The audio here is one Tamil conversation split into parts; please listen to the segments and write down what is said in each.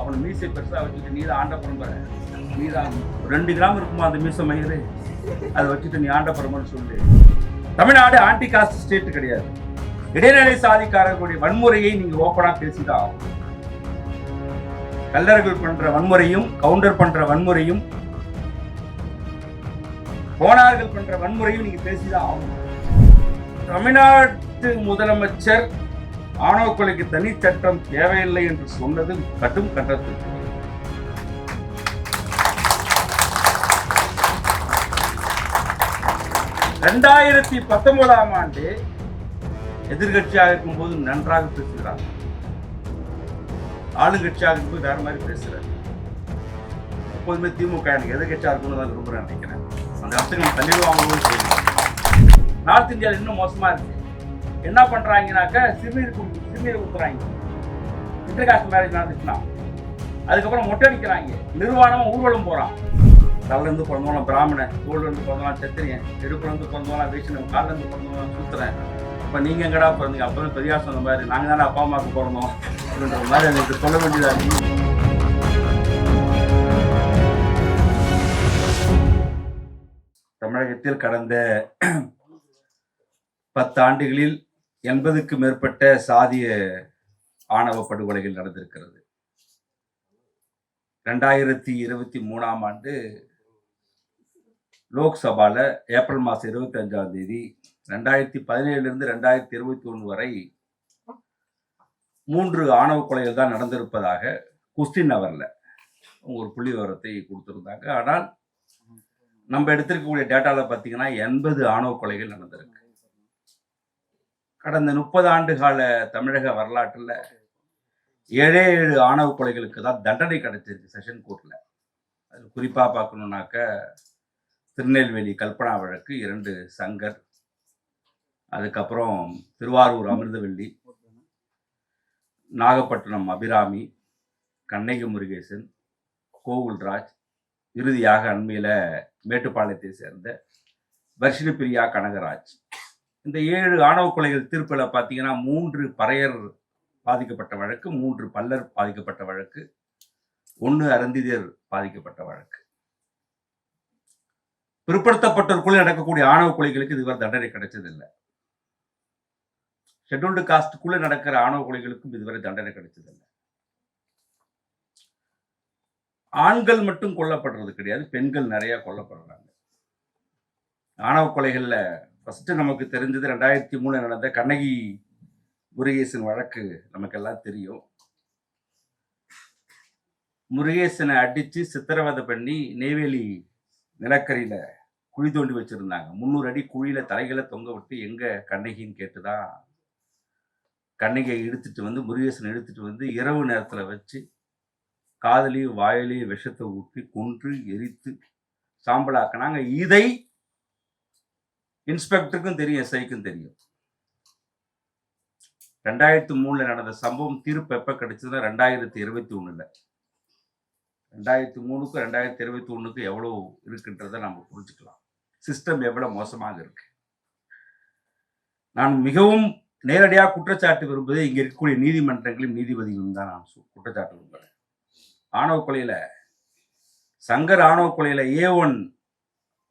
அவனை மீசை பெருசாக வச்சுட்டு நீ தான் ஆண்ட பரம்பரை நீ தான் ரெண்டு கிராம் இருக்குமா அந்த மீசை மயிறு? அதை வச்சுட்டு நீ ஆண்ட பரம்பரைன்னு சொல்லு. தமிழ்நாடு ஆன்டி காஸ்ட் ஸ்டேட் கிடையாது. இடைநிலை சாதிக்காரர்களுடைய வன்முறையை நீங்கள் ஓப்பனாக பேசிதான் ஆகணும். கல்லர்கள் பண்ற வன்முறையும் கவுண்டர் பண்ற வன்முறையும் கோணார்கள் பண்ற வன்முறையும் நீங்க பேசிதான் ஆகும் தமிழ்நாட்டு முதலமைச்சர் ஆணவ கொலைக்கு தனி சட்டம் தேவையில்லை என்று சொன்னது கடும் கண்டத்திற்கு ரெண்டாயிரத்தி பத்தொன்பதாம் ஆண்டு எதிர்கட்சியாக இருக்கும்போது நன்றாக பேசுகிறார். ஆளுங்கட்சியாக இருக்கும்போது வேற மாதிரி பேசுகிறார் எப்போதுமே திமுக எனக்கு எதிர்கட்சியாக இருக்கும்னு தான் விரும்புறேன் நினைக்கிறேன். அந்த இடத்துக்கு நம்ம தள்ளி வாங்கணும்னு செய்யணும் நார்த் இந்தியாவில் இன்னும் மோசமாக இருக்கு. என்ன பண்ணுறாங்கனாக்க சிறுநீர் சிறுநீர் ஊற்றுறாங்க இன்டர்காஸ்ட் மேரேஜ் நடந்துச்சுன்னா. அதுக்கப்புறம் மொட்டை அடிக்கிறாங்க. நிர்வாணமாக ஊர்வலம் போகிறான் தலைல இருந்து பிராமணன் தோல்ல இருந்து சத்திரியன் செத்துறேன் இடுப்புல இருந்து பிறந்தவங்க வைஷ்ணவன் காலில் இருந்து பிறந்தவங்க சுத்துறேன் இப்ப எங்கடா பிறந்தீங்க? அப்பதான் பெரியார் சொன்ன மாதிரி நாங்கள் தானே அப்பா அம்மாவுக்கு பிறந்தோம். அப்படின்ற மாதிரி எனக்கு சொல்ல வேண்டியதாக இருக்கு. தமிழகத்தில் கடந்த பத்து ஆண்டுகளில் எண்பதுக்கு மேற்பட்ட சாதிய ஆணவ படுகொலைகள் நடந்திருக்கிறது. ரெண்டாயிரத்தி இருபத்தி மூணாம் ஆண்டு லோக்சபாவில் ஏப்ரல் மாதம் இருபத்தி அஞ்சாம் தேதி ரெண்டாயிரத்தி பதினேழுலேருந்து ரெண்டாயிரத்தி இருபத்தி ஒன்று வரை மூன்று ஆணவ கொலைகள் தான் நடந்திருப்பதாக குஸ்டின் அவரில் ஒரு புள்ளி விவரத்தை கொடுத்துருந்தாங்க. ஆனால் நம்ம எடுத்திருக்கக்கூடிய டேட்டாவில் பார்த்தீங்கன்னா எண்பது ஆணவ கொலைகள் நடந்திருக்கு. கடந்த முப்பது ஆண்டு கால தமிழக வரலாற்றில் ஏழே ஏழு ஆணவ கொலைகளுக்கு தான் தண்டனை கிடைச்சிருக்கு செஷன் கோர்ட்டில் அது குறிப்பாக பார்க்கணுன்னாக்க திருநெல்வேலி கல்பனா வழக்கு இரண்டு சங்கர் அதுக்கப்புறம் திருவாரூர் அமிர்தவல்லி நாகப்பட்டினம் அபிராமி கண்ணகி முருகேசன் கோகுல்ராஜ் இறுதியாக அண்மையில் மேட்டுப்பாளையத்தை சேர்ந்த வர்ஷினி பிரியா கனகராஜ். இந்த ஏழு ஆணவ கொலைகள் தீர்ப்பில் பார்த்தீங்கன்னா மூன்று பறையர் பாதிக்கப்பட்ட வழக்கு மூன்று பல்லர் பாதிக்கப்பட்ட வழக்கு ஒன்று அருந்திதர் பாதிக்கப்பட்ட வழக்கு. பிற்படுத்தப்பட்டோருக்குள்ளே நடக்கக்கூடிய ஆணவ கொலைகளுக்கு இதுவரை தண்டனை கிடைச்சதில்லை. ஷெட்யூல்டு காஸ்டுக்குள்ளே நடக்கிற ஆணவ கொலைகளுக்கும் இதுவரை தண்டனை கிடைச்சதில்லை. ஆண்கள் மட்டும் கொல்லப்படுறது கிடையாது பெண்கள் நிறைய கொல்லப்படுறாங்க. ஆணவ கொலைகளில் ஃபஸ்ட்டு நமக்கு தெரிஞ்சது ரெண்டாயிரத்தி மூணு நடந்த கண்ணகி முருகேசன் வழக்கு நமக்கெல்லாம் தெரியும். முருகேசனை அடித்து சித்திரவதை பண்ணி நெய்வேலி நிலக்கரியில் குழி தோண்டி வச்சுருந்தாங்க. முந்நூறு அடி குழியில் தலைகளை தொங்க விட்டு எங்கே கண்ணகின்னு கேட்டுதான் கண்ணகியை இழுத்துட்டு வந்து முருகேசனை இழுத்துட்டு வந்து இரவு நேரத்தில் வச்சு காதலையும் வாயிலையும் விஷத்தை ஊற்றி கொன்று எரித்து சாம்பலாக்குனாங்க. இதை இன்ஸ்பெக்டருக்கும் தெரியும் எஸ்ஐக்கும் தெரியும். ரெண்டாயிரத்தி மூணுல நடந்த சம்பவம் தீர்ப்பு எப்ப கிடைச்சதுன்னா ரெண்டாயிரத்தி இருபத்தி ஒண்ணுல. ரெண்டாயிரத்தி மூணுக்கும் ரெண்டாயிரத்தி இருபத்தி ஒண்ணுக்கும் எவ்வளவு இருக்குன்றதை நம்ம புரிஞ்சுக்கலாம். சிஸ்டம் எவ்வளவு மோசமாக இருக்கு. நான் மிகவும் நேரடியாக குற்றச்சாட்டு விரும்புவது இங்க இருக்கக்கூடிய நீதிமன்றங்களையும் நீதிபதிகளும் தான் நான் குற்றச்சாட்டு விரும்புகிறேன் ஆணவ கொலையில சங்கர் ஆணவ கொலையில ஏ ஒன்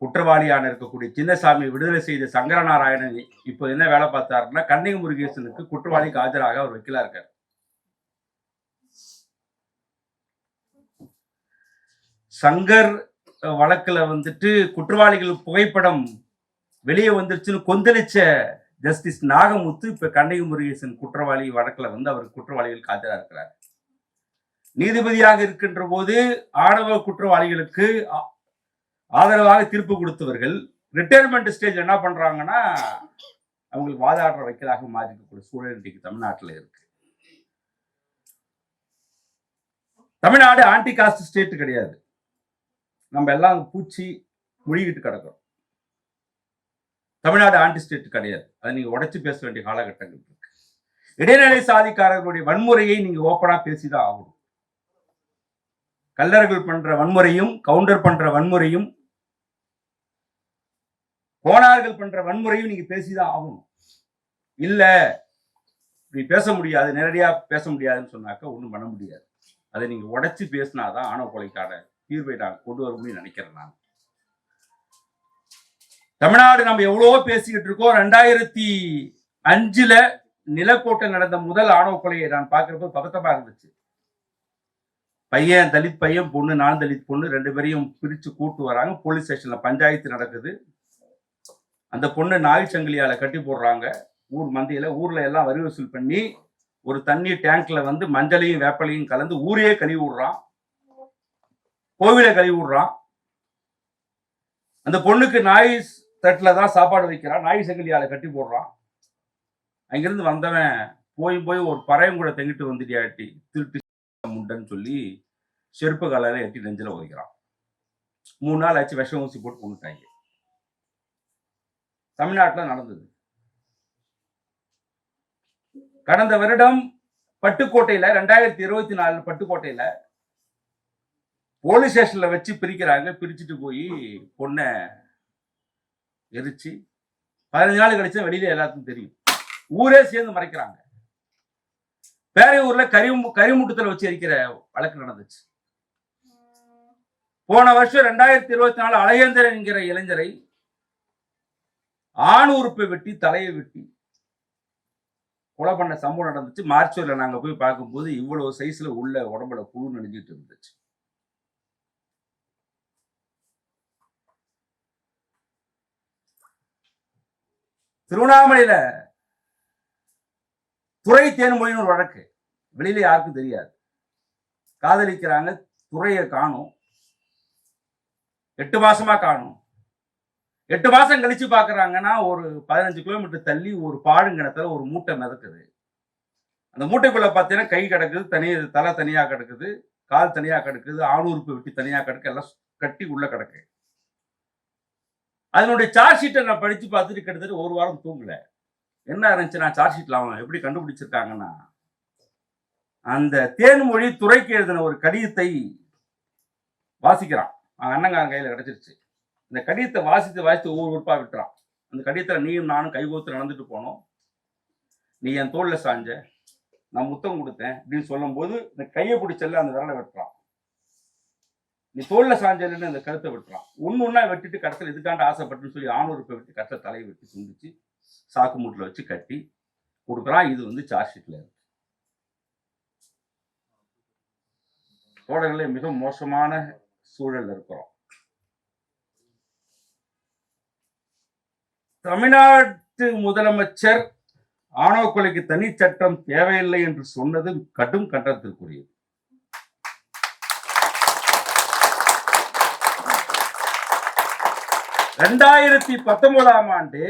குற்றவாளியான இருக்கக்கூடிய சின்னசாமி விடுதலை செய்த சங்கரநாராயணன் இப்போ என்ன வேலை பார்த்தாருன்னா கண்ணகி முருகேசனுக்கு குற்றவாளிக்கு ஆஜராக அவர் வக்கீலா இருக்கார். சங்கர் வழக்குல வந்துட்டு குற்றவாளிகள் புகைப்படம் வெளியே வந்துருச்சுன்னு கொந்தளிச்ச ஜஸ்டிஸ் நாகமுத்து இப்ப கண்ணகி முருகேசன் குற்றவாளி வழக்குல வந்து அவர் குற்றவாளிகளுக்கு ஆஜரா இருக்கிறார். நீதிபதியாக இருக்கின்ற போது ஆணவ குற்றவாளிகளுக்கு ஆதரவாக தீர்ப்பு கொடுத்தவர்கள் ரிட்டையர்மெண்ட் ஸ்டேஜ் என்ன பண்றாங்கன்னா அவங்களுக்கு வாதாடுற வைக்கலாக மாறிக்கக்கூடிய சூழல் இன்றைக்கு தமிழ்நாட்டில் இருக்கு. தமிழ்நாடு ஆன்டி காஸ்ட் ஸ்டேட் கிடையாது. நம்ம எல்லாம் பூச்சி முழுகிட்டு கிடக்கிறோம். தமிழ்நாடு ஆன்டி ஸ்டேட் கிடையாது. அதை நீங்க உடைச்சு பேச வேண்டிய காலகட்டங்கள் இருக்கு. இடைநிலை சாதிக்காரர்களுடைய வன்முறையை நீங்க ஓப்பனா பேசிதான் ஆகணும். கல்லர்கள் பண்ற வன்முறையும் கவுண்டர் பண்ற வன்முறையும் கோணார்கள் பண்ற வன்முறையும் நீங்க பேசிதான் ஆகணும். இல்ல இப்படி பேச முடியாது நேரடியா பேச முடியாதுன்னு சொன்னாக்க ஒண்ணும் பண்ண முடியாது. அதை நீங்க உடைச்சு பேசினாதான் ஆணவ கொலைக்கான தீர்வை நான் கொண்டு வர நினைக்கிறேன் நான். தமிழ்நாடு நம்ம எவ்வளவோ பேசிக்கிட்டு இருக்கோம். ரெண்டாயிரத்தி அஞ்சுல நிலக்கோட்டை நடந்த முதல் ஆணவ கொலையை நான் பார்க்கிறப்ப பதட்டமா இருந்துச்சு. பையன் தலித் பையன் பொண்ணு நான் தலித் பொண்ணு ரெண்டு பேரையும் பிரிச்சு கூட்டு வராங்க. போலீஸ் ஸ்டேஷன்ல பஞ்சாயத்து நடக்குது. அந்த பொண்ணு நாய் சங்கிலியால கட்டி போடுறாங்க. ஊர் மந்தியில ஊர்ல எல்லாம் வரி வசூல் பண்ணி ஒரு தண்ணி டேங்க்ல வந்து மஞ்சளையும் வேப்பலையும் கலந்து ஊரையே கழுவி விடுறான் கோவிலை கழுவி விடுறான் அந்த பொண்ணுக்கு நாய் தட்டில் தான் சாப்பாடு வைக்கிறான். நாய் சங்கிலியால கட்டி போடுறான். அங்கிருந்து வந்தவன் போய் போய் ஒரு பறையும் கூட தங்கிட்டு வந்துட்டியாட்டி திருட்டு முண்டைன்னு சொல்லி செருப்பு காலையில் எட்டி நெஞ்சில் உதைக்கிறான். மூணு நாள் ஆச்சு விஷம் ஊசி போட்டு கொண்டுட்டாங்க தமிழ்நாட்டில் நடந்தது. கடந்த வருடம் பட்டுக்கோட்டையில ரெண்டாயிரத்தி இருபத்தி நாலு பட்டுக்கோட்டையில போலீஸ் ஸ்டேஷன்ல வச்சு பிரிக்கிறாங்க. பிரிச்சுட்டு போய் பொண்ணை எரிச்சு பதினஞ்சு நாள் கழிச்சு வெளியில எல்லாத்துக்கும் தெரியும். ஊரே சேர்ந்து மறைக்கிறாங்க. பேரையூர்ல கரி கரிமுட்டத்துல வச்சு எரிக்கிற வழக்கு நடந்துச்சு. போன வருஷம் ரெண்டாயிரத்தி இருபத்தி நாலு அழகேந்திரன் என்கிற இளைஞரை ஆண் உறுப்பை வெட்டி தலையை வெட்டி கொலை பண்ண சம்பவம் நடந்துச்சு. மார்ச்சூர்ல நாங்க போய் பார்க்கும்போது இவ்வளவு சைஸ்ல உள்ள உடம்புல புழு நெஞ்சிட்டு இருந்துச்சு. திருவண்ணாமலையில துறை தேன்மொழின்னு ஒரு வழக்கு. வெளியில யாருக்கும் தெரியாது. காதலிக்கிறாங்க துறையை காணும். எட்டு மாசமா காணும். எட்டு மாசம் கழிச்சு பாக்குறாங்கன்னா ஒரு பதினஞ்சு கிலோமீட்டர் தள்ளி ஒரு பாடுங்கிணத்துல ஒரு மூட்டை மிதக்குது. அந்த மூட்டைக்குள்ள பார்த்தீங்கன்னா கை கிடக்குது தனி தலை தனியா கிடக்குது கால் தனியா கிடக்குது ஆணுறுப்பு வெட்டி தனியா கிடக்கு எல்லாம் கட்டி உள்ள கிடக்கு. அதனுடைய சார்ஜ் ஷீட்டை நான் படிச்சு பார்த்துட்டு கிட்டத்தட்ட ஒரு வாரம் தூங்கல. என்ன இருந்துச்சு நான் சார்ஜ் ஷீட்ல அவன் எப்படி கண்டுபிடிச்சிருக்காங்கன்னா அந்த தேன்மொழி துறைக்கு எழுதின ஒரு கடிதத்தை வாசிக்கிறான். அவன் அண்ணங்காரன் கையில கிடைச்சிருச்சு. இந்த கடிதத்தை வாசித்து வாசித்து ஒவ்வொரு உறுப்பாக விட்டுறான் அந்த கடிதத்தில் நீயும் நானும் கைகோத்து நடந்துட்டு போனோம். நீ என் தோளில் சாஞ்ச நான் முத்தம் கொடுத்தேன் அப்படின்னு சொல்லும்போது இந்த கையை பிடிச்சல அந்த விரலை வெட்டுறான். நீ தோளில் சாஞ்சல்னு அந்த கருத்தை வெட்டுறான். ஒன்று ஒன்றா வெட்டிட்டு கடத்தில் இதுக்காண்ட ஆசைப்பட்டுன்னு சொல்லி ஆணுறுப்பை வெட்டி கடைசியில் தலையை வெட்டி துண்டிச்சு சாக்கு மூட்டில் வச்சு கட்டி கொடுக்குறான். இது வந்து சார்ஜ் ஷீட்டில் இருக்கு. தோழர்களே மிக மோசமான சூழலில் இருக்கிறோம். தமிழ்நாட்டு முதலமைச்சர் ஆணவ கொலைக்கு தனி சட்டம் தேவையில்லை என்று சொன்னது கடும் கண்டனத்திற்குரியது. ரெண்டாயிரத்தி பத்தொன்பதாம் ஆண்டு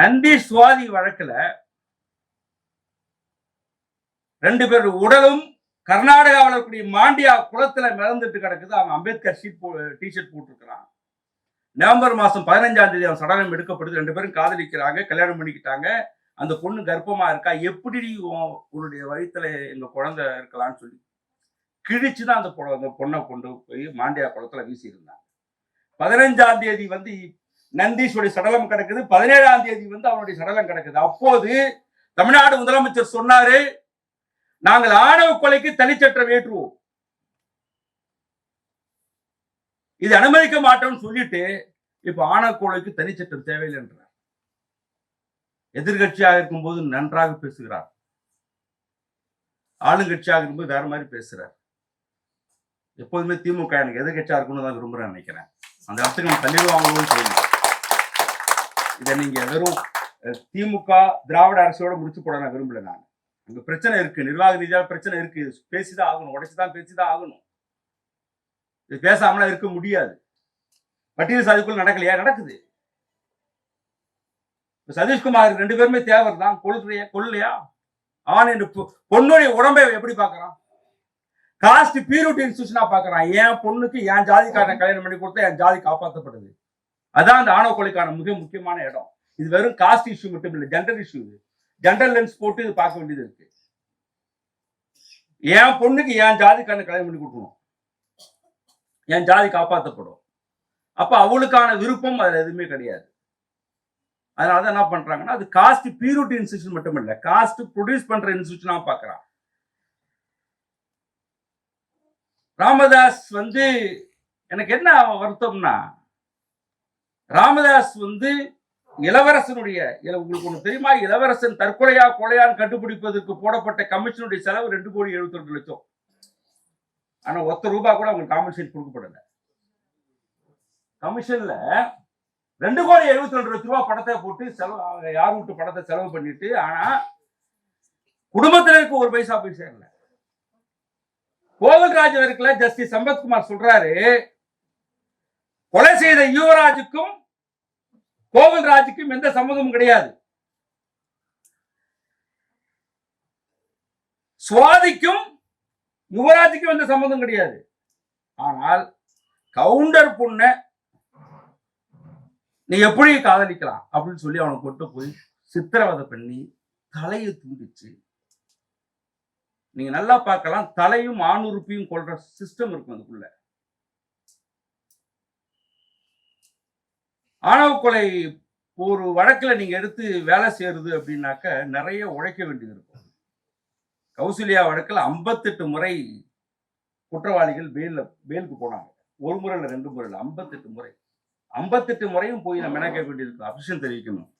நந்தி சுவாதி வழக்கில் ரெண்டு பேர் உடலும் கர்நாடகாவில் இருக்கக்கூடிய மாண்டியா குளத்தில் மிதந்துட்டு கிடக்குது. அவன் அம்பேத்கர் ஷீட் போ டிஷர்ட் போட்டிருக்கிறான். நவம்பர் மாதம் பதினஞ்சாம் தேதி அவன் சடலம் எடுக்கப்படுது. ரெண்டு பேரும் காதலிக்கிறாங்க கல்யாணம் பண்ணிக்கிட்டாங்க. அந்த பொண்ணு கர்ப்பமா இருக்கா? எப்படி உன் உன்னுடைய வயிற்றுல எங்க குழந்தை இருக்கலாம்னு சொல்லி கிழிச்சு தான் அந்த பொ- அந்த பொண்ணை கொண்டு போய் மாண்டியா குளத்துல வீசியிருந்தாங்க. பதினஞ்சாம் தேதி வந்து நந்தீஸ்வரி சடலம் கிடக்குது. பதினேழாம் தேதி வந்து அவனுடைய சடலம் கிடக்குது. அப்போது தமிழ்நாடு முதலமைச்சர் சொன்னாரு நாங்கள் ஆணவ கொலைக்கு தனிச்சட்டம் ஏற்றுவோம் இது அனுமதிக்க மாட்டோம்னு சொல்லிட்டு இப்ப ஆணவ தனிச்சட்டம் தேவையில்லை என்றார் எதிர்கட்சியாக இருக்கும்போது நன்றாக பேசுகிறார். ஆளுங்கட்சியாக இருக்கும்போது வேற மாதிரி பேசுறார். எப்போதுமே திமுக எனக்கு எதிர்கட்சியா இருக்கணும்னு தான் விரும்புறேன் நினைக்கிறேன். அந்த இடத்துக்கு நம்ம தள்ளிடுவாங்களோன்னு தெரியல இதை நீங்க வெறும் திமுக திராவிட அரசோட முடிச்சு போட நான் விரும்பல நான். அங்க பிரச்சனை இருக்கு. நிர்வாக ரீதியாக பிரச்சனை இருக்கு. பேசிதான் ஆகணும். உடைச்சுதான் பேசிதான் ஆகணும். இது பேசாமலாம் இருக்க முடியாது. பட்டியல் சாதிக்குள்ள நடக்கலையா? நடக்குது. சதீஷ்குமார் ரெண்டு பேருமே தேவர் தான் கொள்ளையா? கொள்ளையா ஆன் என்று பொ- பொண்ணுடைய உடம்பை எப்படி பாக்குறான் காஸ்ட் பியூரிட்டி இன்ஸ்டியூஷனா பாக்குறான் என் பொண்ணுக்கு என் ஜாதிக்காரன் கல்யாணம் பண்ணி கொடுத்தா என் ஜாதி காப்பாற்றப்படுது அதான் அந்த ஆணவ கொலைக்கான மிக முக்கியமான இடம். இது வெறும் காஸ்ட் இஷ்யூ மட்டும் இல்லை ஜெண்டர் இஷ்யூ இது. ஜெண்டர் லென்ஸ் போட்டு இது பார்க்க வேண்டியது இருக்கு. என் பொண்ணுக்கு என் ஜாதிக்காரன் கல்யாணம் பண்ணி கொடுக்கணும். என் ஜாதி காப்பாற்றப்படும் அப்ப அவளுக்கான விருப்பம் அதுல எதுவுமே கிடையாது. அதனால என்ன பண்றாங்கன்னா அது காஸ்ட் பியூரிட்டி இன்ஸ்டியூஷன் மட்டும் இல்ல காஸ்ட் ப்ரொடியூஸ் பண்ற இன்ஸ்டியூஷனா பாக்குறான் ராமதாஸ் வந்து எனக்கு என்ன வருத்தம்னா ராமதாஸ் வந்து இளவரசனுடைய உங்களுக்கு ஒண்ணு தெரியுமா? இளவரசன் தற்கொலையா கொலையான்னு கண்டுபிடிப்பதற்கு போடப்பட்ட கமிஷனுடைய செலவு ரெண்டு கோடி எழுபத்தி ரெண்டு லட்சம். ஆனா ஒத்த ரூபாய் கூட அவங்களுக்கு காம்பன்சேட் கொடுக்கப்படலை. கமிஷன்ல ரெண்டு கோடி எழுபத்தி ரெண்டு லட்ச ரூபாய் படத்தை போட்டு செலவு அவங்க யார் விட்டு படத்தை செலவு பண்ணிட்டு ஆனா குடும்பத்தினருக்கு ஒரு பைசா போய் சேரல. கோவில்ராஜ் வரைக்குல ஜஸ்டிஸ் சம்பத்குமார் சொல்றாரு கொலை செய்த யுவராஜுக்கும் கோவில்ராஜுக்கும் எந்த சம்மதமும் கிடையாது. சுவாதிக்கும் யுவராஜுக்கும் எந்த சம்மதம் கிடையாது. ஆனால் கவுண்டர் பொண்ணை நீ எப்படி காதலிக்கலாம்? அப்படின்னு சொல்லி அவனை கொண்டு போய் சித்திரவதை பண்ணி தலையை துண்டிச்சு. நீங்க நல்லா பார்க்கலாம். தலையும் ஆணுறுப்பையும் கொள்ற சிஸ்டம் இருக்கும் அதுக்குள்ள. ஆணவ கொலை ஒரு வழக்குல நீங்க எடுத்து வேலை செய்யறது அப்படின்னாக்க நிறைய உழைக்க வேண்டியது இருக்கும். கௌசல்யா வழக்குல 58 முறை குற்றவாளிகள் பெயில்ல பெயிலுக்கு போனாங்க. ஒரு முறை ரெண்டு முறை இல்ல 58 முறை. 58 முறையும் போய் நம்ம என்ன கேட்க வேண்டியது? அபிஷன் தெரிவிக்கணும்.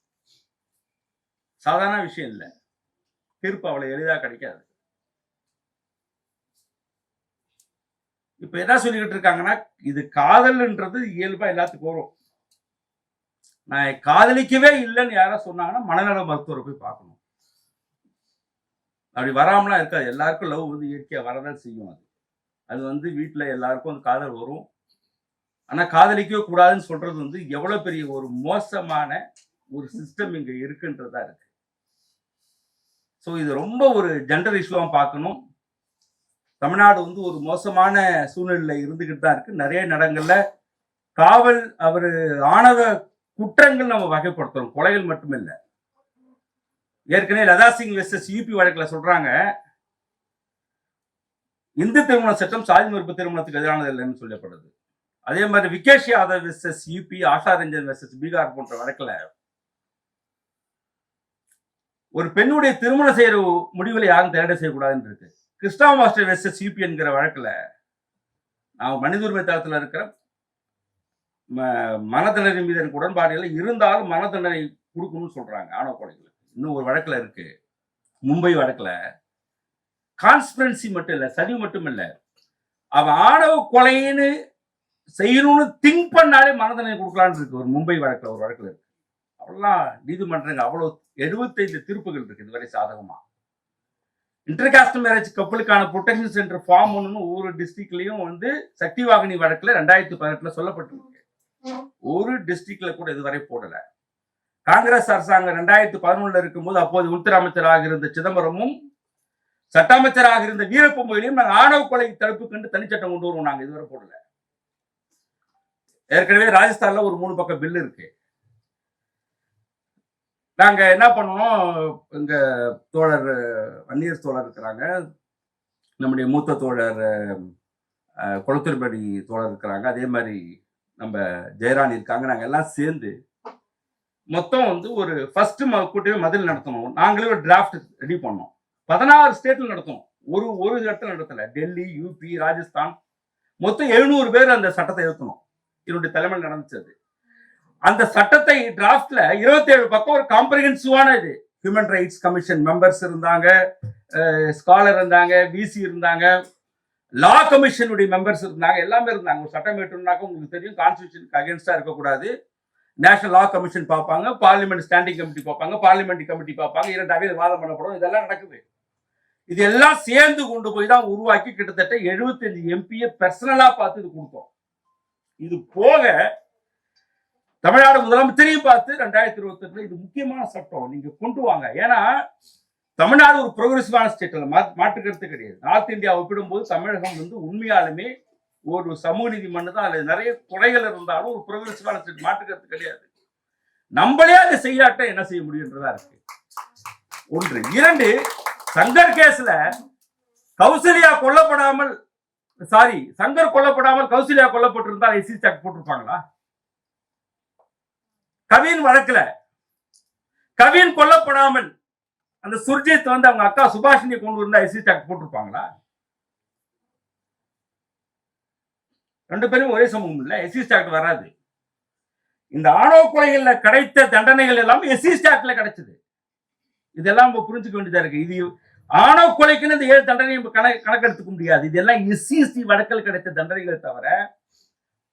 சாதாரண விஷயம் இல்லை. தீர்ப்பு அவ்வளோ எளிதா கிடைக்காது. இப்ப என்ன சொல்லிக்கிட்டு இருக்காங்கன்னா இது காதல்ன்றது இயல்பா எல்லாத்துக்கும் வரும். நான் காதலிக்கவே இல்லைன்னு யாரா சொன்னாங்கன்னா மனநல மருத்துவரை போய் பார்க்கணும். அப்படி வராமலாம் இருக்காது. எல்லாருக்கும் லவ் வந்து இயற்கையா வரதான் செய்யும் அது. அது வந்து வீட்டுல எல்லாருக்கும் அந்த காதல் வரும். ஆனால் காதலிக்கவே கூடாதுன்னு சொல்றது வந்து எவ்வளோ பெரிய ஒரு மோசமான ஒரு சிஸ்டம் இங்க இருக்குன்றதா இருக்கு. ஸோ இது ரொம்ப ஒரு ஜெண்டர் இஷ்யூவாக பார்க்கணும். தமிழ்நாடு வந்து ஒரு மோசமான சூழ்நிலையில் இருந்துகிட்டு தான் இருக்கு. நிறைய நடங்களில் காவல் அவர் ஆணவ குற்றங்கள் நம்ம வகைப்படுத்துறோம். கொலைகள் மட்டுமில்லை. ஏற்கனவே லதா சிங் வெர்சஸ் யூபி வழக்கில் சொல்றாங்க இந்து திருமண சட்டம் சாதி மறுப்பு திருமணத்துக்கு எதிரானது இல்லைன்னு சொல்லப்படுது. அதே மாதிரி Vikesh Yadav versus UP Asha Ranjan versus Bihar போன்ற வழக்குல ஒரு பெண்ணுடைய திருமணம் செய்யற முடிவுகளை யாரும் தேட செய்யக்கூடாதுன்னு இருக்கு. கிருஷ்ணா மாஸ்டர் வெர்சஸ் யூபி என்கிற வழக்குல நான் மனித உரிமை தளத்துல இருக்கிற ம- மனதண்டனை மீது எனக்கு உடன்பாடு இல்லை. இருந்தாலும் மனதண்டனை கொடுக்கணும்னு சொல்றாங்க ஆணவ கொலைகளுக்கு இன்னும் ஒரு வழக்குல இருக்கு. மும்பை வழக்குல கான்ஸ்பிரன்சி மட்டும் இல்ல சதி மட்டும் இல்ல. அவன் ஆணவ கொலைன்னு செய்யணும்னு திங்க் பண்ணாலே மனதண்டனை கொடுக்கலான்னு இருக்கு. ஒரு மும்பை வழக்குல ஒரு வழக்குல இருக்கு. அவ்வளோலாம் நீதிமன்றங்கள் அவ்வளவு எழுபத்தைந்து தீர்ப்புகள் இருக்கு இதுவரை சாதகமா. இன்டர்காஸ்ட் மேரேஜ் கப்பலுக்கான ப்ரொடெக்ஷன் சென்டர் ஃபார்ம் ஒன்றுன்னு ஒவ்வொரு டிஸ்ட்ரிக்ட்லையும் வந்து சக்தி வாகினி வழக்குல ரெண்டாயிரத்தி பதினெட்டுல சொல்லப்பட்டிருக்கு. ஒரு டிஸ்ட்ரிக்ட்ல கூட இதுவரை போடல. காங்கிரஸ் அரசாங்கம் ரெண்டாயிரத்தி பதினொன்னுல இருக்கும்போது அப்போது உள்துறை அமைச்சராக இருந்த சிதம்பரமும் சட்ட அமைச்சராக இருந்த வீரப்பொம்பையிலையும் நாங்கள் ஆணவ கொலை தடுப்பு கண்டு தனிச்சட்டம் கொண்டு வருவோம் நாங்கள் இதுவரை போடல. ஏற்கனவே ராஜஸ்தான்ல ஒரு மூணு பக்கம் பில் இருக்கு. நாங்க என்ன பண்ணுவோம்? இங்க தோழர் வன்னியர் தோழர் இருக்கிறாங்க. நம்முடைய மூத்த தோழர் அஹ், தோழர் இருக்கிறாங்க. அதே மாதிரி நம்ம ஜெயராணி இருக்காங்க. நாங்க எல்லாம் சேர்ந்து மொத்தம் வந்து ஒரு ஃபர்ஸ்ட் கூட்டமே மதில் நடத்தணும். நாங்களே ஒரு டிராஃப்ட் ரெடி பண்ணோம். பதினாறு ஸ்டேட்ல நடத்தணும். ஒரு ஒரு இடத்துல நடத்தல. டெல்லி யூபி ராஜஸ்தான். மொத்தம் எழுநூறு பேர் அந்த சட்டத்தை எழுத்தணும் என்னுடைய தலைமையில் நடந்துச்சு அந்த சட்டத்தை டிராஃப்ட்ல இருபத்தி ஏழு பக்கம் ஒரு காம்ப்ரிஹென்சிவான இது. ஹியூமன் ரைட்ஸ் கமிஷன் மெம்பர்ஸ் இருந்தாங்க ஸ்காலர் இருந்தாங்க விசி இருந்தாங்க லா கமிஷனுடைய மெம்பர்ஸ் இருந்தாங்க எல்லாமே இருந்தாங்க. ஒரு சட்டம் ஏற்றணும்னாக்க உங்களுக்கு தெரியும் கான்ஸ்டியூஷனுக்கு அகேன்ஸ்டா இருக்கக்கூடாது. நேஷனல் லா கமிஷன் பார்ப்பாங்க பார்லிமெண்ட் ஸ்டாண்டிங் கமிட்டி பார்ப்பாங்க பார்லிமெண்ட் கமிட்டி பார்ப்பாங்க இரண்டாவே வாதம் பண்ணப்படும். இதெல்லாம் நடக்குது. இது எல்லாம் சேர்ந்து கொண்டு போய் தான் உருவாக்கி கிட்டத்தட்ட 75 எம்பியை பர்சனலா பார்த்து இது கொடுத்தோம். இது போக தமிழ்நாடு முதலமைச்சரையும் பார்த்து ரெண்டாயிரத்தி இருபத்தி எட்டுல இது முக்கியமான சட்டம் நீங்க கொண்டு வாங்க. ஏன்னா தமிழ்நாடு ஒரு ப்ரோக்ரஸிவான ஸ்டேட் மாற்று கருத்து கிடையாது. நார்த் இந்தியா ஒப்பிடும்போது தமிழகம் வந்து உண்மையாலுமே ஒரு சமூக நீதி மண்ணு தான் அதுல நிறைய குறைகள் இருந்தாலும் ஒரு ப்ரோக்ரஸிவான ஸ்டேட் மாற்றுக்கிறது கிடையாது. நம்மளே அதை செய்யாட்ட என்ன செய்ய முடியுன்றதா இருக்கு. ஒன்று. இரண்டு சங்கர் கேஸ்ல கௌசல்யா கொல்லப்படாமல் சாரி சங்கர் கொல்லப்படாமல் கௌசல்யா கொல்லப்பட்டிருந்தால் எஸ்சி சாக் போட்டிருப்பாங்களா? கவின் வழக்குல கவின் கொல்லப்படாமல் அந்த சுர்ஜித் வந்து அவங்க அக்கா சுபாஷினி கொண்டு வந்தா எஸ்சி சாக் போட்டிருப்பாங்களா? ரெண்டு பேரும் ஒரே சமூகம் இல்ல எஸ்சி ஸ்டாக்ட் வராது. இந்த ஆணவ கொலைகள்ல கிடைத்த தண்டனைகள் எல்லாம் எஸ்சி ஸ்டாக்ட்ல கிடைச்சது. இதெல்லாம் நம்ம புரிஞ்சுக்க வேண்டியதா இருக்கு. இது ஆணவ கொலைக்குன்னு இந்த ஏழு தண்டனை கணக்கு கணக்கெடுத்துக்க முடியாது. இதெல்லாம் எஸ்சிஎஸ்டி வழக்கில் கிடைத்த தண்டனைகளை தவிர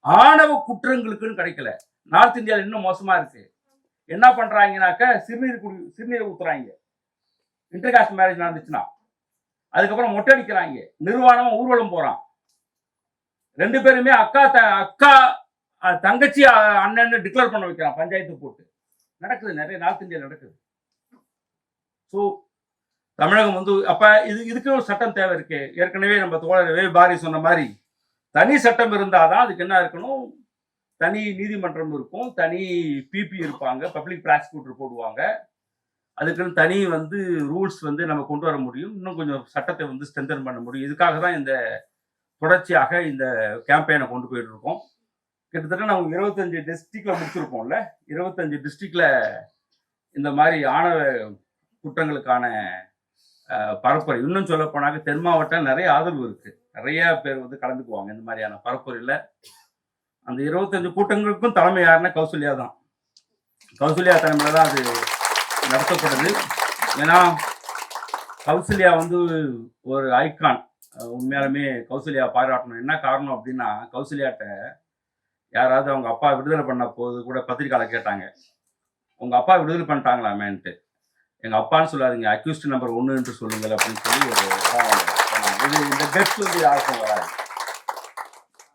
ஆணவ குற்றங்களுக்குன்னு கிடைக்கல. நார்த் இந்தியாவில் இன்னும் மோசமா இருக்கு. என்ன பண்றாங்கனாக்க சிறுநீர் குடி சிறுநீர் ஊத்துறாங்க. இன்டர்காஸ்ட் மேரேஜ் நடந்துச்சுன்னா. அதுக்கப்புறம் மொட்டை அடிக்கிறாங்க. நிர்வாணமா ஊர்வலம் போறான். ரெண்டு பேருமே அக்கா த அக்கா தங்கச்சி அண்ணன் அண்ணன்னு டிக்ளேர் பண்ண வைக்கிறான். பஞ்சாயத்து போட்டு. நடக்குது நிறைய நார்த் இந்தியா நடக்குது. ஸோ தமிழகம் வந்து அப்ப இது இதுக்கு ஒரு சட்டம் தேவை இருக்கு. ஏற்கனவே நம்ம தோழர் வே பாரி சொன்ன மாதிரி தனி சட்டம் இருந்தாதான் அதுக்கு என்ன இருக்கணும்? தனி நீதிமன்றம் இருக்கும் தனி பிபி இருப்பாங்க பப்ளிக் ப்ராசிக்யூட்டர் போடுவாங்க. அதுக்குன்னு தனி வந்து ரூல்ஸ் வந்து நம்ம கொண்டு வர முடியும். இன்னும் கொஞ்சம் சட்டத்தை வந்து ஸ்ட்ரென்தன் பண்ண முடியும். இதுக்காக தான் இந்த தொடர்ச்சியாக இந்த கேம்பெயினை கொண்டு போயிட்டு இருக்கோம். கிட்டத்தட்ட நம்ம இருபத்தஞ்சு டிஸ்ட்ரிக்ட்ல முடிச்சிருக்கோம்ல இருபத்தஞ்சு டிஸ்ட்ரிக்ட்ல இந்த மாதிரி ஆணவ குற்றங்களுக்கான பரப்புரை. இன்னும் சொல்ல போனாக்க தென் மாவட்டம் நிறைய ஆதரவு இருக்கு. நிறைய பேர் வந்து கலந்துக்குவாங்க இந்த மாதிரியான பரப்புரையில. அந்த இருபத்தஞ்சு கூட்டங்களுக்கும் தலைமை யாருன்னா கௌசல்யா தான். கௌசல்யா தலைமையில தான் அது நடத்தப்படுது ஏன்னா கௌசல்யா வந்து ஒரு ஐக்கான் உண்மையாலுமே கௌசல்யா பாராட்டணும். என்ன காரணம் அப்படின்னா கௌசல்யாட்ட யாராவது அவங்க அப்பா விடுதலை பண்ண போது கூட பத்திரிக்கையாளர் கேட்டாங்க. உங்க அப்பா விடுதலை பண்ணிட்டாங்களாமேன்ட்டு. எங்க அப்பான்னு சொல்லாதீங்க. அக்யூஸ்ட் நம்பர் ஒன்று என்று சொல்லுங்கள் அப்படின்னு சொல்லி ஒரு இது இந்த கெஸ்ட் வந்து யாருக்கும் வராது.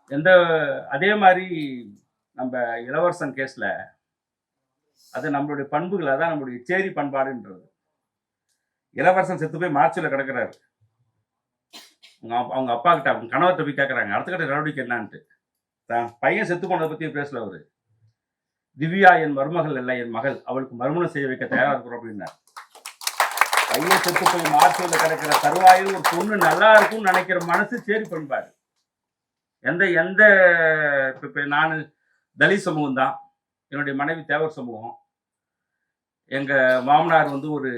எந்த அதே மாதிரி நம்ம இளவரசன் கேஸ்ல அது நம்மளுடைய பண்புகள் அதான் நம்மளுடைய சேரி பண்பாடுன்றது. இளவரசன் செத்து போய் மார்ச்சில் கிடக்கிறாரு. அவங்க அப்பா- அவங்க அப்பா கிட்ட அவங்க கணவர்கிட்ட போய் கேட்குறாங்க அடுத்த கட்ட நடவடிக்கை என்னான்ட்டு. தான் பையன் செத்து போனதை பற்றி பேசல அவர். திவ்யா என் மருமகள் இல்லை என் மகள். அவளுக்கு மறுமணம் செய்ய வைக்க தயாராக இருக்கிறோம் அப்படின்னாரு. கையை தொட்டு போய் மார்ச்சில் கிடக்கிற தருவாயில் ஒரு பொண்ணு நல்லா இருக்கும்னு நினைக்கிற மனசு சரி பண்பாரு. எந்த எந்த இப்போ நான் தலித் சமூகம் தான் என்னுடைய மனைவி தேவர் சமூகம். எங்கள் மாமனார் வந்து ஒரு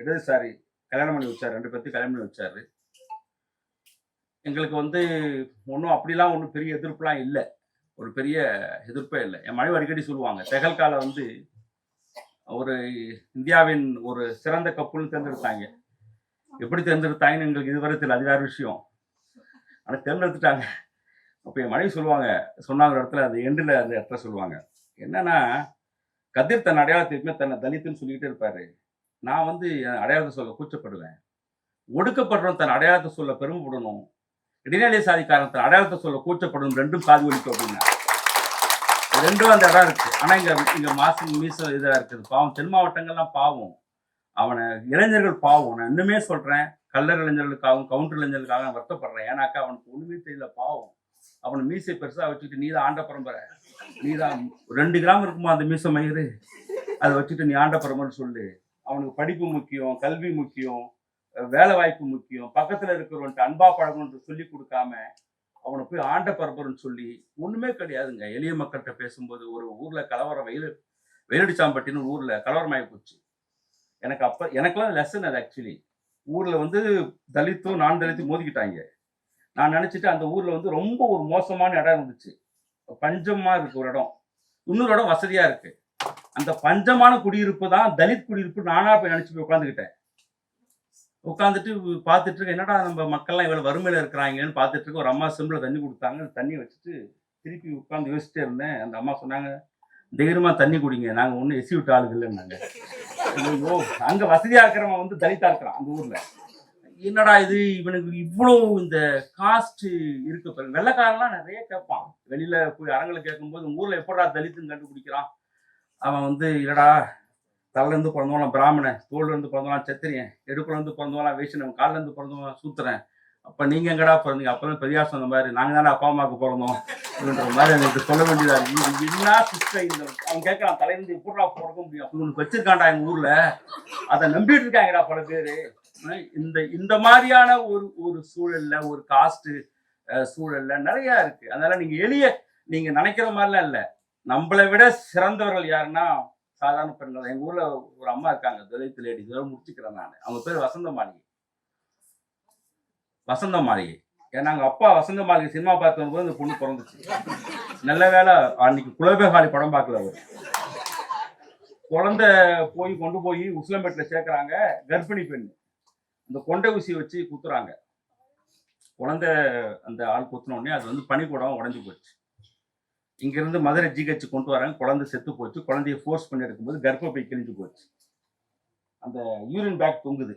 இடதுசாரி கல்யாணம் பண்ணி வச்சார். ரெண்டு பேர்த்தையும் கல்யாணம் பண்ணி வச்சார். எங்களுக்கு வந்து ஒன்றும் அப்படிலாம் ஒன்றும் பெரிய எதிர்ப்புலாம் இல்லை. ஒரு பெரிய எதிர்ப்பே இல்லை. என் மனைவி அடிக்கடி சொல்லுவாங்க தெகல்கால வந்து ஒரு இந்தியாவின் ஒரு சிறந்த கப்புன்னு தேர்ந்தெடுத்தாங்க. எப்படி தேர்ந்தெடுத்தாங்கன்னு எங்களுக்கு இதுவரை தெரியல. அது வேற விஷயம். ஆனால் தேர்ந்தெடுத்துட்டாங்க. அப்போ என் மனைவி சொல்லுவாங்க சொன்னாங்க இடத்துல அந்த எண்டில் அந்த இடத்துல சொல்லுவாங்க. என்னன்னா கதிர் தன் அடையாளத்தை எப்பவுமே தன்னை தலித்துன்னு சொல்லிக்கிட்டே இருப்பாரு. நான் வந்து என் அடையாளத்தை சொல்ல கூச்சப்படுவேன். ஒடுக்கப்படுறோம் தன் அடையாளத்தை சொல்ல பெருமைப்படணும். இடைநிலை சாதிக்காரன் தன் அடையாளத்தை சொல்ல கூச்சப்படணும். ரெண்டும் காது ஒழிக்கும் அப்படின்னா. ரெண்டும் அந்த இடம் இருக்கு. ஆனா இங்க இங்க மாசம் மீசம் இதா இருக்குது. பாவம் தென் மாவட்டங்கள்லாம் பாவம். அவனை இளைஞர்கள் பாவம். நான் இன்னுமே சொல்றேன் கல்லர் இளைஞர்களுக்காகவும் கவுண்டர் இளைஞர்களுக்காக நான் வருத்தப்படுறேன். ஏன்னாக்கா அவனுக்கு ஒண்ணுமே தெரியல பாவம். அவனை மீசை பெருசா வச்சுட்டு நீ தான் ஆண்ட பரம்பரை நீ தான் ரெண்டு கிராம் இருக்குமா அந்த மீச மயிறு? அதை வச்சுட்டு நீ ஆண்ட பரம்பரைன்னு சொல்லு. அவனுக்கு படிப்பு முக்கியம் கல்வி முக்கியம் வேலை வாய்ப்பு முக்கியம். பக்கத்துல இருக்கிறவன்ட்டு அன்பா பழகணும்னு சொல்லி கொடுக்காம அவனை போய் ஆண்ட பரப்புறன்னு சொல்லி ஒண்ணுமே கிடையாதுங்க. எளிய மக்கள்கிட்ட பேசும்போது ஒரு ஊர்ல கலவரம் வெயில் வெயிலடிச்சாம்பட்டின்னு ஊரில் ஊர்ல கலவரம் போச்சு. எனக்கு அப்ப எனக்கெல்லாம் லெசன் அது ஆக்சுவலி ஊர்ல வந்து தலித்தும் நான் தலித்தும் மோதிக்கிட்டாங்க. நான் நினைச்சிட்டு அந்த ஊர்ல வந்து ரொம்ப ஒரு மோசமான இடம் இருந்துச்சு. பஞ்சமா இருக்கு ஒரு இடம். இன்னொரு இடம் வசதியா இருக்கு. அந்த பஞ்சமான குடியிருப்பு தான் தலித் குடியிருப்பு நானா போய் நினைச்சு போய் உட்காந்துக்கிட்டேன் உட்காந்துட்டு பார்த்துட்டு இருக்க என்னடா நம்ம மக்கள்லாம் இவ்வளோ வறுமையில் இருக்கிறாங்கன்னு பார்த்துட்டு இருக்க ஒரு அம்மா சிம்பிள் தண்ணி கொடுத்தாங்க. அந்த தண்ணி வச்சுட்டு திருப்பி உட்காந்து யோசிச்சுட்டே இருந்தேன். அந்த அம்மா சொன்னாங்க தைரியமாக தண்ணி குடிங்க. நாங்கள் ஒன்றும் எசி விட்ட ஆளுகள் இல்லைன்னாங்க. ஐயோ அங்கே வசதியாக இருக்கிறவன் வந்து தலித்தா இருக்கிறான் அந்த ஊரில். என்னடா இது? இவனுக்கு இவ்வளோ இந்த காஸ்ட் இருக்கு பாரு. வெள்ளைக்காரன்லாம் நிறைய கேட்பான். வெளியில் போய் அரங்களை கேட்கும்போது ஊரில் எப்படா தலித்துன்னு கண்டுபிடிக்கிறான்? அவன் வந்து இல்லடா தலையிலேருந்து இருந்து பிராமணன் தோல்லேருந்து இருந்து சத்திரியன் செத்திரியன் இடுப்புல இருந்து காலிலேருந்து வேஷனவன் சூத்திரன். அப்போ நீங்கள் எங்கடா பிறந்தீங்க? அப்பதான் பெரியார் சொன்ன மாதிரி நாங்கள் தானே அப்பா அம்மாவுக்கு பிறந்தோம் அப்படின்ற மாதிரி எனக்கு சொல்ல வேண்டியதாக இருக்கு. இது என்ன சிஸ்டம் இந்த அவன் கேட்குறான் தலையிலேருந்து எப்படா பிறக்க முடியும்? அப்படின்னு ஒன்று வச்சிருக்காண்டா எங்கள் ஊரில். அதை நம்பிட்டு இருக்காங்கடா பல பேர். இந்த இந்த மாதிரியான ஒரு ஒரு சூழலில் ஒரு காஸ்ட்டு சூழல்ல நிறையா இருக்குது அதனால் நீங்கள் எளிய நீங்கள் நினைக்கிற மாதிரிலாம் இல்லை. நம்மளை விட சிறந்தவர்கள் யாருன்னா சாதாரண பெண்கள். எங்கள் ஊரில் ஒரு அம்மா இருக்காங்க தலித் லேடி இதோட முடிச்சுக்கிறேன் நான். அவங்க பேர் வசந்த மாளிகை வசந்த மாளிகை ஏன்னா அவங்க அப்பா வசந்த மாளிகை சினிமா பார்த்து வரும்போது இந்த பொண்ணு பிறந்துச்சு. நல்ல வேளை அன்னைக்கு குலபேகாலி படம் பார்க்கல அவர். குழந்தை போய் கொண்டு போய் உசிலம்பேட்டில் சேர்க்குறாங்க கர்ப்பிணி பெண் அந்த கொண்டை ஊசி வச்சு குத்துறாங்க. குழந்தை அந்த ஆள் குத்துன உடனே அது வந்து பனிக்கூடம் உடஞ்சி போச்சு. இங்கேருந்து மதுரை ஜிஹெச் கொண்டு வராங்க. குழந்தை செத்து போச்சு. குழந்தைய ஃபோர்ஸ் பண்ணி எடுக்கும்போது கர்ப்பப்பை கிழிஞ்சு போச்சு. அந்த யூரின் பேக் தொங்குது.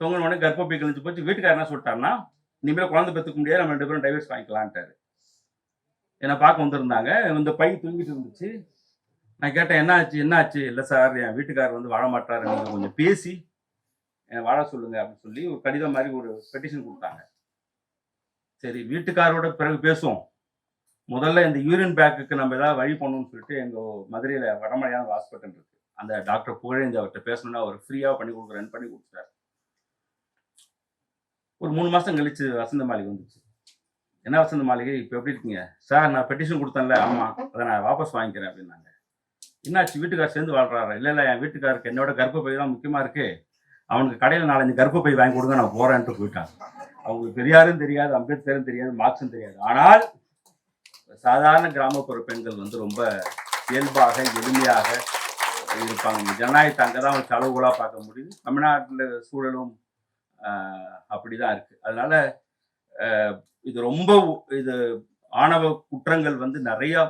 தொங்கின உடனே கர்ப்பப்பை கிழிஞ்சு போச்சு. வீட்டுக்காரர் என்ன சொல்லிட்டாருன்னா இனிமேல் குழந்தை பெற்றுக்க முடியாது. நம்ம ரெண்டு பேரும் டைவர்ஸ் வாங்கிக்கலான்ட்டாரு என்னை பார்க்க வந்திருந்தாங்க. இந்த பை தூங்கிட்டு இருந்துச்சு. நான் கேட்டேன் என்ன ஆச்சு? என்ன ஆச்சு? இல்லை சார் என் வீட்டுக்காரர் வந்து வாழ மாட்டாரு. நீங்கள் கொஞ்சம் பேசி என்னை வாழ சொல்லுங்க அப்படின்னு சொல்லி ஒரு கடிதம் மாதிரி ஒரு பெட்டிஷன் கொடுத்தாங்க. சரி வீட்டுக்காரோட பிறகு பேசுவோம். முதல்ல இந்த யூரின் பேக்குக்கு நம்ம ஏதாவது வழி பண்ணணும்னு சொல்லிட்டு எங்கள் மதுரையில் வடமலையான ஹாஸ்பிட்டல் இருக்கு. அந்த டாக்டர் புகழேந்தி அவர்கிட்ட பேசணும்னா அவர் ஃப்ரீயாக பண்ணி கொடுக்குறேன்னு பண்ணி கொடுத்துட்டாரு. ஒரு மூணு மாதம் கழிச்சு வசந்த மாளிகை வந்துச்சு. என்ன வசந்த மாளிகை? இப்போ எப்படி இருக்கீங்க? சார் நான் பெட்டிஷன் கொடுத்தேன்ல. ஆமாம் அதை நான் வாபஸ் வாங்கிக்கிறேன் அப்படின்னாங்க. என்னாச்சு? வீட்டுக்கார் சேர்ந்து வாழ்றாரு? இல்லை இல்லை என் வீட்டுக்காருக்கு என்னோட கர்ப்பப்பை தான் முக்கியமாக இருக்கு. அவனுக்கு கடையில் நாலஞ்சு கர்ப்பப்பை வாங்கி கொடுங்க நான் போறேன்ட்டு போயிட்டான். அவங்களுக்கு பெரியாரும் தெரியாது அம்பேத்கரும் தெரியாது மார்க்ஸும் தெரியாது. ஆனால் சாதாரண கிராமப்புற பெண்கள் வந்து ரொம்ப இயல்பாக எளிமையாக இருப்பாங்க. ஜனநாயகத்தை அங்கே தான் அவங்க அளவுகளாக பார்க்க முடியுது. தமிழ்நாட்டில் சூழலும் அப்படி தான் இருக்குது அதனால் இது ரொம்ப இது ஆணவ குற்றங்கள் வந்து நிறையா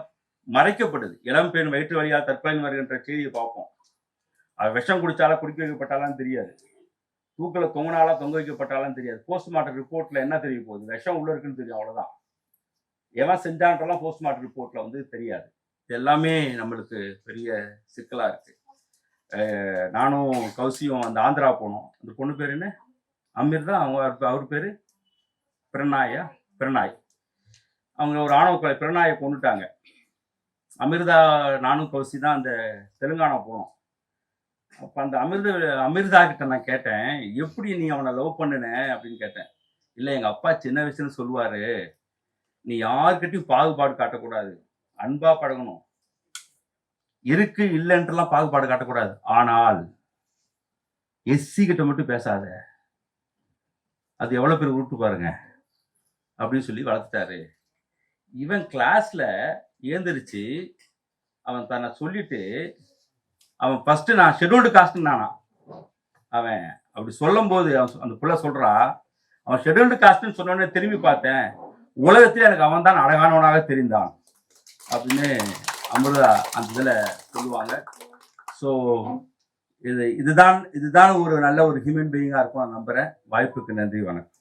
மறைக்கப்படுது. இளம் பெண் வயிற்று வழியாக தற்கொலை வருகின்ற செய்தியை பார்ப்போம். அது விஷம் குடித்தாலும் குடிக்க வைக்கப்பட்டாலும் தெரியாது. தூக்கில தொங்கினாலா தொங்க வைக்கப்பட்டாலும் தெரியாது. போஸ்ட்மார்ட்டம் ரிப்போர்ட்டில் என்ன தெரிய போகுது? விஷம் உள்ள இருக்குன்னு தெரியும் அவ்வளோதான் எவன் செஞ்சான்றலாம் போஸ்ட்மார்ட்டம் ரிப்போர்ட்டில் வந்து தெரியாது. இது எல்லாமே நம்மளுக்கு பெரிய சிக்கலாக இருக்கு. நானும் கௌசியும் அந்த ஆந்திரா போனோம். அந்த பொண்ணு பேர் என்ன? அமீர் தான். அவங்க அவர் பேர்? பிரணாயா? பிரணாய். அவங்க ஒரு ஆணவ கொலை பிரணாயை கொண்டுட்டாங்க அமிர்தா நானும் கௌசி தான் அந்த தெலுங்கானா போனோம். அப்போ அந்த அமிர்த அமிர்தா கிட்ட நான் கேட்டேன் எப்படி நீ அவனை லவ் பண்ணுன? அப்படின்னு கேட்டேன். இல்லை எங்கள் அப்பா சின்ன வயசுன்னு சொல்லுவாரு. நீ யாருக்கிட்டையும் பாகுபாடு காட்டக்கூடாது. அன்பா பழகணும். இருக்கு இல்லைன்றலாம் பாகுபாடு காட்டக்கூடாது. ஆனால் எஸ்சி கிட்ட மட்டும் பேசாத. அது எவ்வளோ பேர் உருட்டு பாருங்க. அப்படின்னு சொல்லி வளர்த்துட்டாரு. இவன் கிளாஸ்ல ஏந்திரிச்சு அவன் தன்னை சொல்லிட்டு அவன் ஃபர்ஸ்ட் நான் ஷெட்யூல்டு காஸ்ட் நானா? அவன் அப்படி சொல்லும் போது அவன் அந்த புள்ள சொல்றா அவன் ஷெட்யூல்டு காஸ்ட்னு சொன்னோடனே திரும்பி பார்த்தேன் உலகத்தில் எனக்கு அவன் தான் அழகானவனாக தெரிந்தான். அப்படின்னு அமிர்தா அந்த இதில் சொல்லுவாங்க. ஸோ இது இதுதான் இதுதான் ஒரு நல்ல ஒரு ஹியூமன் பீயிங்காக இருக்கும் நான் நம்புகிறேன் வாய்ப்புக்கு நன்றி வணக்கம்.